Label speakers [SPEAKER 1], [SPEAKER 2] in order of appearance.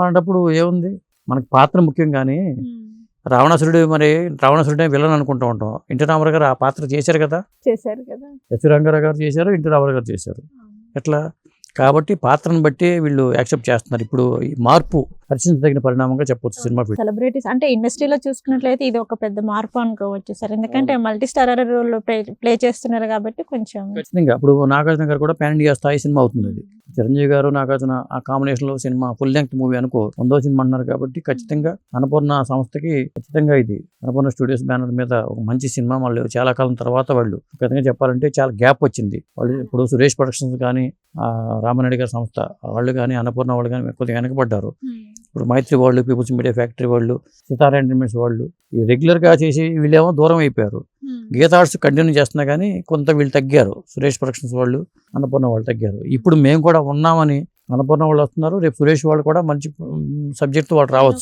[SPEAKER 1] అలాంటప్పుడు ఏముంది? మనకి పాత్ర ముఖ్యం కానీ రావణాసురుడు మరి రావణాసురుడే విలన్ అనుకుంటూ ఉంటాం. ఎన్టీ రామారావు గారు ఆ పాత్ర చేశారు కదా?
[SPEAKER 2] చేశారు కదా.
[SPEAKER 1] ఎస్ రంగారావు గారు చేశారు ఎన్టీ రామారావు గారు చేశారు. ఎట్లా? కాబట్టి పాత్రను బట్టి వీళ్ళు యాక్సెప్ట్ చేస్తున్నారు. ఇప్పుడు ఈ మార్పు హర్షించదగిన పరిణామంగా చెప్పొచ్చు సినిమా
[SPEAKER 2] సెలబ్రిటీస్ అంటే ఇండస్ట్రీలో చూసుకున్నట్లయితే ఇది ఒక పెద్ద మార్పు అనుకోవచ్చు సార్. ఎందుకంటే మల్టీ స్టారర్ రోల్ ప్లే చేస్తున్నారు కాబట్టి కొంచెం
[SPEAKER 1] ఖచ్చితంగా. ఇప్పుడు నాగార్జున గారు కూడా పాన్ ఇండియా స్థాయి సినిమా అవుతుంది అది. చిరంజీవి గారు నాగార్జున ఆ కాంబినేషన్లో సినిమా ఫుల్ లెంగ్త్ మూవీ అనుకో వందో సినిమా అంటున్నారు కాబట్టి ఖచ్చితంగా అన్నపూర్ణ సంస్థకి ఖచ్చితంగా ఇది అన్నపూర్ణ స్టూడియోస్ బ్యానర్ మీద ఒక మంచి సినిమా మళ్ళీ చాలా కాలం తర్వాత వాళ్ళు విధంగా చెప్పాలంటే చాలా గ్యాప్ వచ్చింది. వాళ్ళు ఇప్పుడు సురేష్ ప్రొడక్షన్స్ కానీ రామనాయుడు గారి సంస్థ వాళ్ళు కానీ అన్నపూర్ణ వాళ్ళు కానీ కొద్దిగా వెనకబడ్డారు. ఇప్పుడు మైత్రి వాళ్ళు పీపుల్స్ మీడియా ఫ్యాక్టరీ వాళ్ళు సితారా ఎంటర్టైన్మెంట్స్ వాళ్ళు ఈ రెగ్యులర్గా చేసి వీళ్ళేమో దూరం అయిపోయారు. గీత ఆర్ట్స్ కంటిన్యూ చేస్తున్నా కానీ కొంత వీళ్ళు తగ్గారు. సురేష్ ప్రొడక్షన్స్ వాళ్ళు అన్నపూర్ణ వాళ్ళు తగ్గారు. ఇప్పుడు మేము కూడా ఉన్నామని అన్నపూర్ణ వాళ్ళు వస్తున్నారు రేపు సురేష్ వాళ్ళు కూడా మంచి సబ్జెక్ట్ వాళ్ళు రావచ్చు.